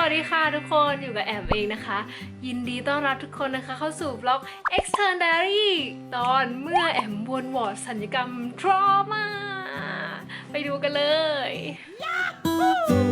วัสดีค่ะทุกคนอยู่กับแอมเองนะคะ ยินดีต้อนรับทุกคนนะคะ เข้าสู่บล็อก Extern Diary ตอนเมื่อแอมวนวอร์ดสัญญกรรมทรอมาไปดูกันเลยฮั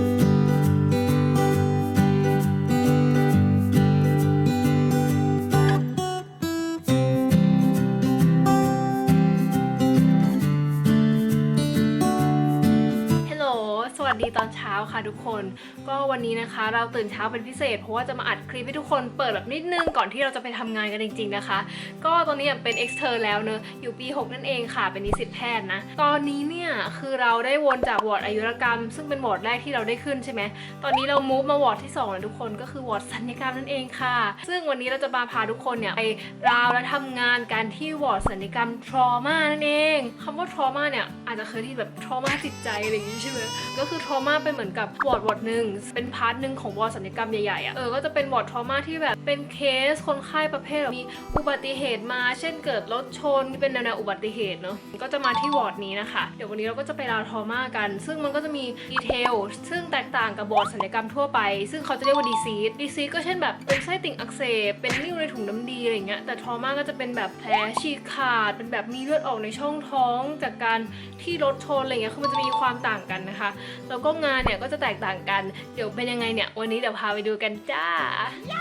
วัสดีตอนเช้าค่ะทุกคน ก็วันนี้นะคะ เราตื่นเช้าเป็นพิเศษ เพราะว่าจะมาอัดคลิปให้ทุกคนเปิดแบบนิดนึงก่อนที่เราจะไปทำงานกันจริง ๆนะคะ ก็ตอนนี้เป็น extern แล้วเนอะอยู่ปี 6 นั่นเองค่ะ เป็นนิสิตแพทย์นะ ตอนนี้เนี่ยคือเราได้วนจากวอร์ดอายุรกรรม ซึ่งเป็นวอร์ดแรกที่เราได้ขึ้นใช่ไหมตอนนี้เรามูฟมาวอร์ดที่2แล้วทุกคนก็คือวอร์ดสัญญกรรมนั่นเองค่ะ ซึ่งวันนี้เราจะมาพาทุกคนเนี่ยไปราวและทำงานกันที่วอร์ดสัญญกรรม trauma นั่นเองคำว่า trauma เนี่ยอาจจะเคยได้ยินแบบ trauma จิตใจอะไรอย่างนี้ใช่ไหมก็คือ trauma เป็นเหมือนกับวอร์ดวอร์ดหนึ่งเป็นพาร์ทหนึ่งของวอร์ดสัญญกรรมใหญ่ๆอะเออก็จะเป็นวอร์ด trauma ที่แบบเป็นเคสคนไข้ประเภทมีอุบัติเหตุมา เช่นเกิดรถชนเป็นแนวๆอุบัติเหตุเนาะก็จะมาที่วอร์ดนี้นะคะ เดี๋ยววันนี้เราก็จะไปราว trauma กัน ซึ่งมันก็จะมีดีเทลซึ่งแตกต่างกับวอร์ดสัญญกรรมทั่วไป ซึ่งเขาจะเรียกว่าดีซีดดีซีดก็เช่นแบบเป็นไส้ติ่งอักเสบเป็นนิ่วในถุงน้ำดีอะไรเงี้ยแต่ trauma ก็จะเป็นแบบแผลฉีกขาดเป็นแบบมีเลือดออกในช่องท้องจากการที่รถชนอะไรเงี้ยคือมันจะมีความต่างกันนะคะแล้วก็งานเนี่ยก็จะแตกต่างกัน เดี๋ยวเป็นยังไงเนี่ย วันนี้เดี๋ยวพาไปดูกันจ้า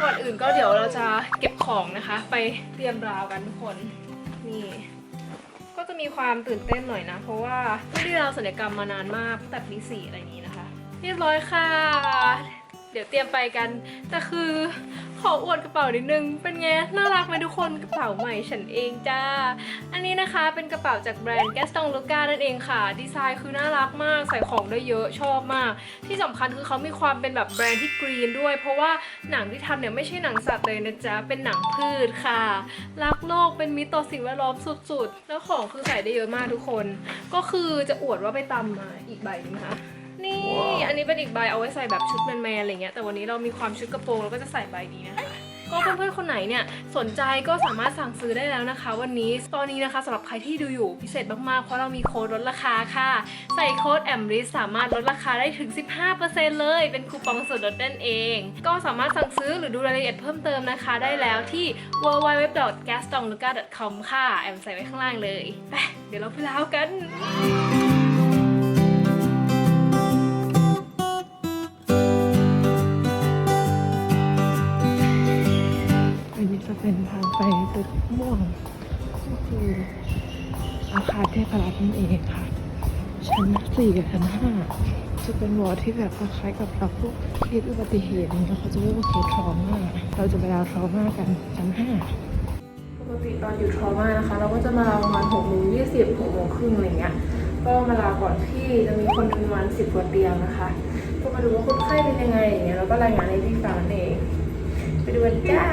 ก่อนอื่นก็เดี๋ยวเราจะเก็บของนะคะ ไปเตรียมราวกันทุกคน นี่ก็จะมีความตื่นเต้นหน่อยนะ เพราะว่าไม่ได้ราศัลยกรรมมานานมากตั้งแต่ปีสี่อะไรอย่างนี้นะคะ เรียบร้อยค่ะ เดี๋ยวเตรียมไปกัน แต่คือขออวดกระเป๋านิดนึง เป็นไง น่ารักไหมทุกคนกระเป๋าใหม่ฉันเองจ้า อันนี้นะคะเป็นกระเป๋าจากแบรนด์ Gaston Luca นั่นเองค่ะ ดีไซน์คือน่ารักมากใส่ของได้เยอะชอบมาก ที่สำคัญคือเขามีความเป็นแบบแบรนด์ที่กรีนด้วย เพราะว่าหนังที่ทำเนี่ยไม่ใช่หนังสัตว์เลยนะจ๊ะ เป็นหนังพืชค่ะ รักโลกเป็นมิตรต่อสิ่งแวดล้อมสุดๆ แล้วของคือใส่ได้เยอะมากทุกคน ก็คือจะอวดว่าไปตำมาอีกใบนึงนะคะ นี่อันนี้เป็นอีกใบเอาไว้ใส่แบบชุดแมนๆอะไรเงี้ยแต่วันนี้เรามีความชุดกระโปรงเราก็จะใส่ใบนี้นะคะก็เพื่อนๆคนไหนเนี่ยสนใจก็สามารถสั่งซื้อได้แล้วนะคะ วันนี้ตอนนี้นะคะสำหรับใครที่ดูอยู่พิเศษมากๆ เพราะเรามีโค้ดลดราคาค่ะ ใส่โค้ดแอมริสสามารถลดราคาได้ถึง 15%เลย เป็นคูปองส่วนลดนั่นเอง ก็สามารถสั่งซื้อหรือดูรายละเอียดเพิ่มเติมนะคะ ได้แล้วที่ www.gastonluca.com ค่ะ แอมใส่ไว้ข้างล่างเลยไปเดี๋ยวเราไปแล้วกันอัน ไปตึกม่วงก็คืออาคารเทพรัตน์นั่นเองค่ะ ชั้นสี่กับชั้นห้าจะเป็นวอร์ดที่แบบคล้ายๆกับรับพวกเคสอุบัติเหตุเนี่ยเขาจะเรียกว่าเคสทรอมาเราจะไปดาวทรอมากันชั้นห้าปกติตอนอยู่ทรอมานะคะ เราก็จะมาลาประมาณ6โมง20 6โมงครึ่งอะไรเงี้ยก็มาลาก่อนที่จะมีคนประมาณ10กว่าเตียงนะคะก็มาดูว่าคนไข้เป็นยังไงอย่างเงี้ยแล้วก็รายงานให้พี่ฟังนั่นเองไปดูกันจ้า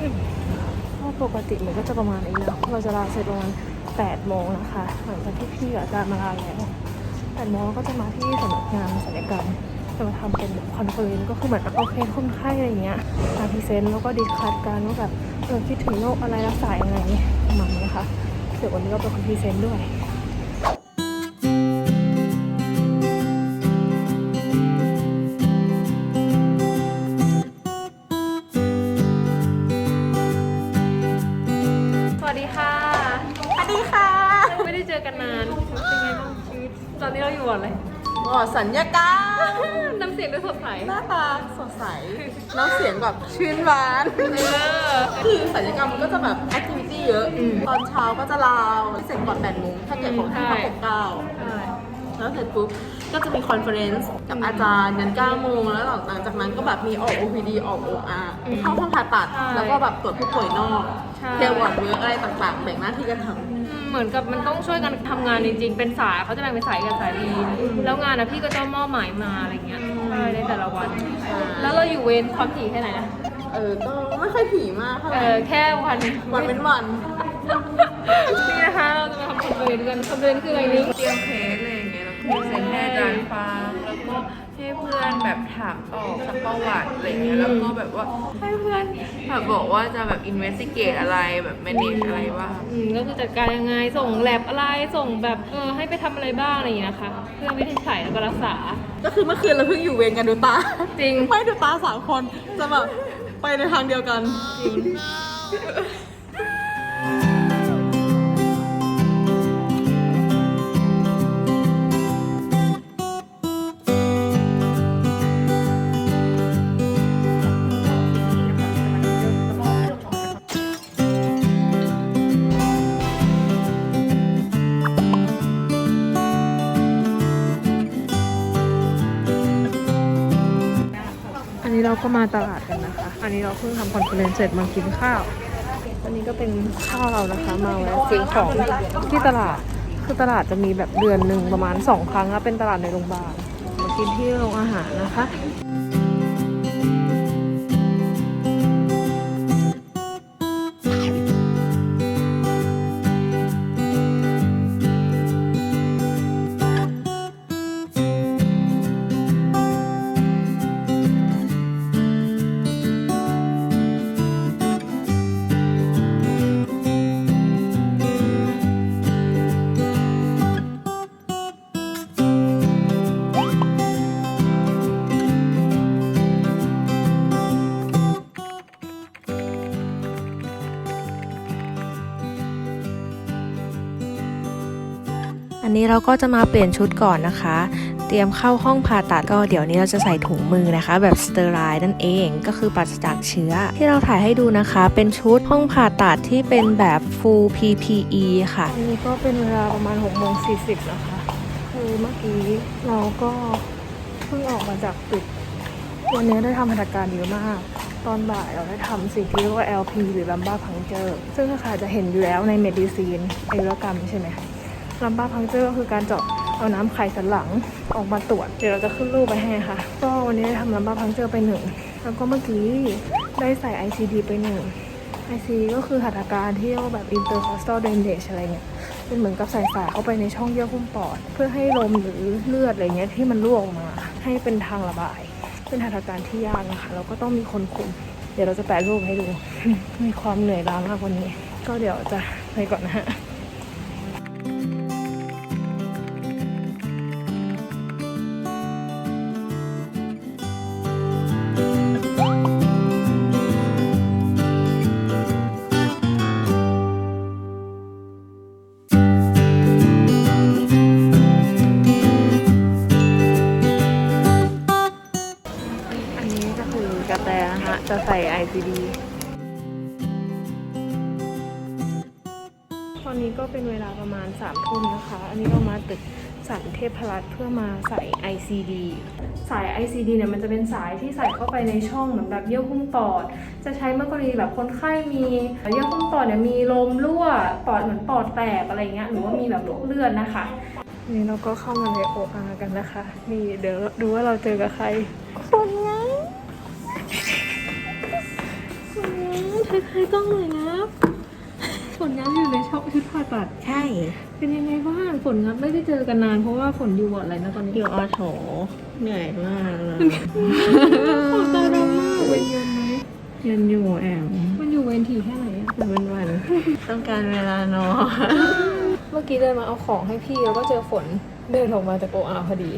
อืมเพราปกติมันก็จะประมาณนี้นะเราจะลาเสร็จประมาณ8โมงนะคะหลังจากที่พี่อาจารย์มาลาแล้ว8โมงเราก็จะมาที่สำนักงานศัลยกรรมจะมาทำเป็นคอนเฟอเรนซ์ก็คือเหมือนเอเคคนไข้อะไรเงี้ยมาพรีเซนต์แล้วก็ดีคัดกันว่าแบบเออคิดถึงโรคอะไรรักษายังไงประมาณนี้ค่ะเดี๋ยววันนี้เราเป็นคนพรีเซนต์ด้วย ตอนนี้เราอยู่อะไรหมอสัญญกรรมน้ำเสียงดูสดใส หน้าตาสดใส น้ำเสียงแบบชื่นหวานเออคือสัญญกรรมมันก็จะแบบแอคทิวิตี้เยอะตอนเช้าก็จะลาวเสร็จก่อน8โมงถ้าเกิดของที่พักหกเก้า ใช่ แล้วเสร็จปุ๊บ ก็จะมีคอนเฟอเรนซ์กับอาจารย์ยัน9โมง แล้วหลังจากนั้นก็แบบมีออก OPD ออก OR เข้าห้องผ่าตัดแล้วก็แบบตรวจผู้ป่วยนอกใช่ เทลวอร์ดเวิร์กอะไรต่างๆ แบ่งหน้าที่กันทำอื มเหมือนกับมันต้องช่วยกันทำงานจริงๆ เป็นสายเขาจะแบ่งเป็นสายกับสายดีแล้วงานนะพี่ก็จะมอบหมายมาอะไรเงี้ยใช่ในแต่ละวัน แล้วเราอยู่เวรความถี่แค่ไหนนะเออ ก็ไม่ค่อยถี่มากเท่าไหเอร่อแค่วันวันเป็นวัน นี่นะคะเราจะมาทำคอนเทนต์กันคอนเทนต์คืออะไรนี่เตรียมเคสอะไรอย่างเงี้ยแล้วก็เซ็นให้อาจารย์ฟังแล้วก็ ให้เพื่อนแบบถามตอบสักประวัติอะไรเงี้ยแล้วก็แบบว่าให้เพื่อนแบบบอกว่าจะแบบ investigate อะไรแบบ manage อะไรบ้างอืมก็คือจัดการยังไงส่งแลบอะไรส่งแบบเออให้ไปทำอะไรบ้างอะไรอย่างเงี้ยนะคะเพื่อวินิจฉัยแล้วก็รักษา ก็คือเมื่อคืนเราเพิ่งอยู่เวรกันดูตา จริง ไม่ดูตาสามคนจะแบบไปในทางเดียวกันจริง เราก็มาตลาดกันนะคะ อันนี้เราเพิ่งทำคอนเฟลเรนซ์เสร็จมากินข้าวอันนี้ก็เป็นข้าวเรานะคะ มาแวะซื้อของที่ตลาด คือตลาดจะมีแบบเดือนหนึ่งประมาณสองครั้งนะเป็นตลาดในโรงพยาบาลมากินที่โรงอาหารนะคะ นี้เราก็จะมาเปลี่ยนชุดก่อนนะคะ เตรียมเข้าห้องผ่าตัดก็เดี๋ยวนี้เราจะใส่ถุงมือนะคะ แบบสเตอร์ไลน์นั่นเองก็คือปราศจากเชื้อ ที่เราถ่ายให้ดูนะคะ เป็นชุดห้องผ่าตัดที่เป็นแบบ full PPE ค่ะอันนี้ก็เป็นเวลาประมาณ6โมง40นะคะ คือเมื่อกี้เราก็เพิ่งออกมาจากตึกวันนี้ได้ทำหัตถการเยอะมากตอนบ่ายเราได้ทำสิ่งที่เรียกว่า LP หรือ lumbar puncture ซึ่งถ้าใครจะเห็นอยู่แล้วใน medicine อายุรกรรมใช่ไหม lumbar puncture ก็คือการเจาะเอาน้ำไขสันหลังออกมาตรวจ เดี๋ยวเราจะขึ้นรูปไปให้ค่ะ ก็วันนี้ได้ทำ lumbar puncture ไปหนึ่ง แล้วก็เมื่อกี้ได้ใส่ ICD ไปหนึ่ง IC ก็คือหัตถการที่เรียกว่าแบบ intercostal drainage อะไรเงี้ยเป็นเหมือนกับใส่สายเข้าไปในช่องเยื่อหุ้มปอด เพื่อให้ลมหรือเลือดอะไรเงี้ยที่มันรั่วออกมา ให้เป็นทางระบาย เป็นหัตถการที่ยากนะคะแล้วก็ต้องมีคนคุม เดี๋ยวเราจะแปะรูปให้ดู มีความเหนื่อยล้ามากว่านี้ ก็เดี๋ยวจะไปก่อนนะฮะ จะใส่ ICD ตอนนี้ก็เป็นเวลาประมาณ3ามทุ่มนะคะ อันนี้เรามาตึกสันเทพรัตน์เพื่อมาใส่ ICD สาย ICD เนี่ยมันจะเป็นสายที่ใส่เข้าไปในช่องเหมือนแบบเยื่อหุ้มปอด จะใช้เมื่อกรณีแบบคนไข้มีเยื่อหุ้มปอดเนี่ยมีลมรั่วปอดเหมือนปอดแตกอะไรเงี้ยหรือว่ามีแบบพวกเลือดนะคะ นี่เราก็เข้ามาในโออากันนะคะ นี่เดี๋ยวดูว่าเราเจอกับใครคนงับคน งับทักทายกล้องหน่อยงับฝนงับอยู่ในช่องชุดผ่าตัดใช่ เป็นยังไงบ้างฝนงับไม่ได้เจอกันนานเพราะว่าฝนอยู่วอร์ดอะไรนะตอนนี้อยู่อโถเหนื่อยมากเลยฝนตาดำมากเป็นยังไงยันอยู่แอมมันอยู่เวรถี่แค่ไหนอะวันวันต้องการเวลานอนเมื่อกี้เดินมาเอาของให้พี่แล้วก็เจอฝนเดินออกมาจากโออาพอดี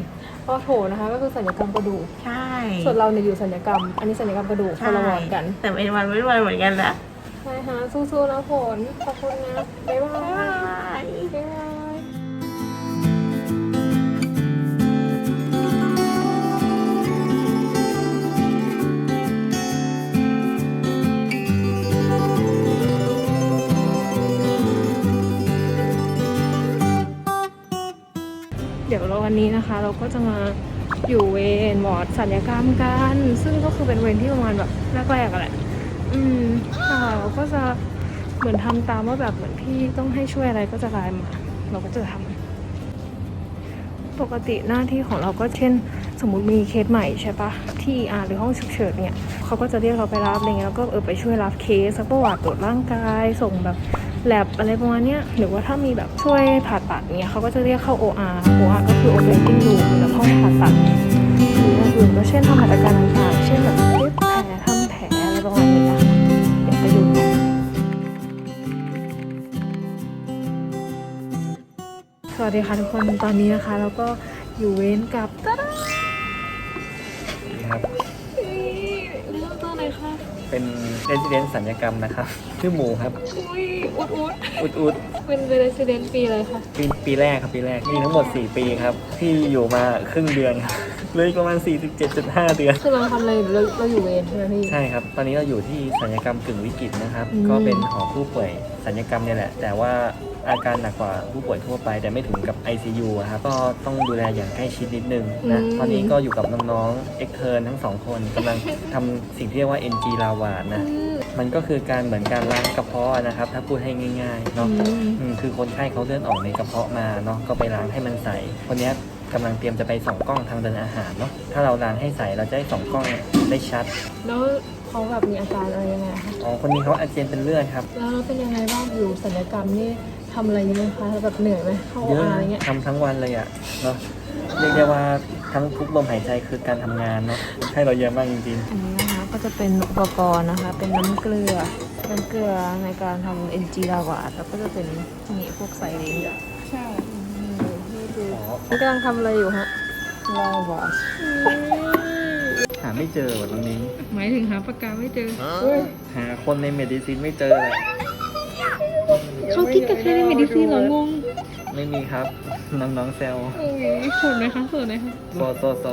ก็โถนะคะก็คือสัญญกรรมกระดูก ใช่ส่วนเราเนี่ยอยู่สัญญกรรม อันนี้สัญญกรรมกระดูกคนละวอร์ดกัน แต่เป็นวันไม่วันเหมือนกันแหละใช่ฮะสู้ๆนะฝนขอบคุณนะบ๊ายบาย เดี๋ยวเราวันนี้นะคะ เราก็จะมาอยู่เวรวอดสัญญกรรมกัน ซึ่งก็คือเป็นเวรที่ประมาณแบบแรกๆแหละ อืมค่ะเราก็จะเหมือนทำตามว่าแบบเหมือนพี่ต้องให้ช่วยอะไรก็จะไลน์มา เราก็จะทำปกติหน้าที่ของเราก็เช่น สมมติมีเคสใหม่ใช่ปะที่อาหรือห้องฉุกเฉินเนี่ยเขาก็จะเรียกเราไปรับอะไรเงี้ยแล้วก็เออไปช่วยรับเคสซักประวัติตรวจร่างกาย ส่งแบบ แลบอะไรประมาณเนี้ยหรือว่าถ้ามีแบบช่วยผ่าตัดเนี่ยเขาก็จะเรียกเข้า OR OR ก็คือ operating room หรือห้องผ่าตัดหรืออย่างอื่นก็เช่นทำหัตถการต่างๆ เช่นแบบเย็บแผลทำแผลอะไรประมาณนี้นะคะเดี๋ยวไปดูกันสวัสดีค่ะทุกคนตอนนี้นะคะเราก็อยู่เว้นกับตาดาครับเริ่มต้นเลยค่ะเป็นเรส i เดนสัญญกรรมนะครับ ชื่อหมูครับ อุ้ยอุดอุดอุดอุดเป็นเรสเดนปีเลยค่ะปีปีแรกครับปีแรกมีทั้งหมด 4 ปีครับ ที่อยู่มาครึ่งเดือนครับเหลยประมาณ 47.5 เดือน คือเราทำอะไรเราเราอยู่เวรใช่ไหมพี่ ใช่ครับ ตอนนี้เราอยู่ที่สัญญกรรมกึ่งวิกฤตนะครับ อืม ก็เป็นหอผู้ป่วยสัญญกรรมเนี่ยแหละ แต่ว่าอาการหนักกว่าผู้ป่วยทั่วไป แต่ไม่ถึงกับ ICU อะครับก็ต้องดูแลอย่างใกล้ชิดนิดนึงนะตอนนี้ก็อยู่กับน้องๆเอ็กเทิร์นทั้งสองคนกำลังทำสิ่งที่เรียกว่า NG ลาวาดนะมั นก็คือการเหมือนการล้างกระเพาะนะครับ ถ้าพูดให้ง่ายๆเนาะอืมคือคนไข้เขาเลื่อนออกในกระเพาะมาเนาะก็ไปล้างให้มันใสคนเนี้ยกำลังเตรียมจะไปส่องกล้องทางเดินอาหารเนาะถ้าเราล้างให้ใสเราจะได้ส่องกล้องได้ชัดแล้วเขาแบบมีอาการอะไรยังไงคะอ๋อคนนี้เขาอาเจียนเป็นเลือดครับ แล้วเป็นยังไงบ้างอยู่ศัลยกรรมนี่ทำอะไรเยอะไหมคะแบบเหนื่อยไหมเข้าเยอะอะไรเงี้ยทำทั้งวันเลยอะเนาะเรียกได้ว่า ทั้งทุกลมหายใจคือการทำงานเนาะให้เราเยอะมากจริงอันนี้นะคะก็จะเป็นอุปกรณ์นะคะ เป็นน้ำเกลือ น้ำเกลือในการทำ NG ลาวาดแล้วก็จะเป็นนี่พวกไซเลนใช่นี่คือๆอ๋อนี่กำลังทำอะไรอยู่ฮะลาวาดหาไม่เจอว่ะตรงนี้ หมายถึงหาปากกาไม่เจอหาคนในเมดิซินไม่เจอเลยเขาคิดกับใครในเมดิซีนเหรองง ไม่มีครับ น้องๆแซวโอ้ยสดไหมคะสดไหมคะโซโซโซ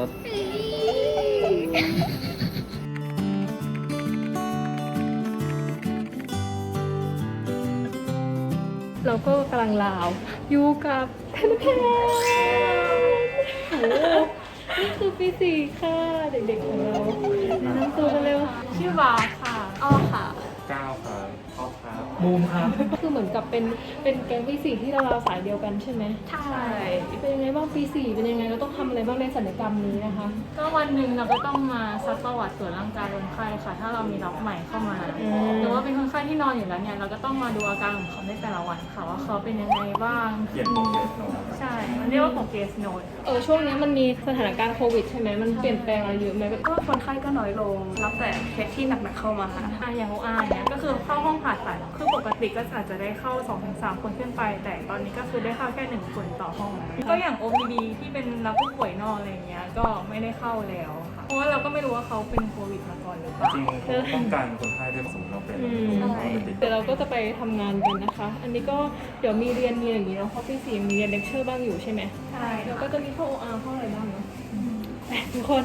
เราก็กำลังลาวอยู่กับแพนแพนโอ้โหนี่คือปีสี่ค่ะ เด็กๆของเราแนะนำตัวกันเร็วชื่อวาค่ะอ้อค่ะก้า บบูมครับก็คือเหมือนกับเป็นเป็นแก๊งปีสี่ที่เราเราสายเดียวกันใช่ไหมใช่ เป็นยังไงบ้างปีสี่เป็นยังไงเราต้องทำอะไรบ้างในศัลยกรรมนี้นะคะ ก็วันหนึ่งเราก็ต้องมาซักประวัติตรวจร่างกายคนไข้ค่ะ ถ้าเรามีรับใหม่เข้ามาอืม หรือว่าเป็นคนไข้ที่นอนอยู่แล้วเนี่ยเราก็ต้องมาดูอาการของเขาในแต่ละวันค่ะว่าเขาเป็นยังไงบ้างเขียนโปรเกสโนใช่ มันเรียกว่าโปรเกสโนดเออช่วงนี้มันมีสถานการณ์โควิดใช่ไหมมันเปลี่ยนแปลงอะไรเยอะไหมแบบก็คนไข้ก็น้อยลง รับแต่เคสที่หนักๆเข้ามา อะอย่างโออาเนี่ยก็คือเข้าห้องผ่าตัด คือปกติก็อาจจะได้เข้า 2-3 คนขึ้นไป แต่ตอนนี้ก็คือได้เข้าแค่หนึ่งคนต่อห้อง ก็อย่าง OPD ที่เป็นรับผู้ป่วยนอกอะไรอย่างเงี้ยก็ไม่ได้เข้าแล้วค่ะ เพราะว่าเราก็ไม่รู้ว่าเขาเป็นโควิดมาก่อนหรือเปล่าจริงๆเขาป้องกันคนไข้ด้วยสมมติเราเป็นอืมเราไปติดเดี๋ยวเราก็จะไปทำงานกันนะคะ อันนี้ก็เดี๋ยวมีเรียนมีอย่างนี้เนาะเพราะปีสี่มีเรียนเลคเชอร์บ้างอยู่ใช่ไหมใช่แล้วก็จะมีเข้า OR เข้าอะไรบ้างเนาะไปทุกคน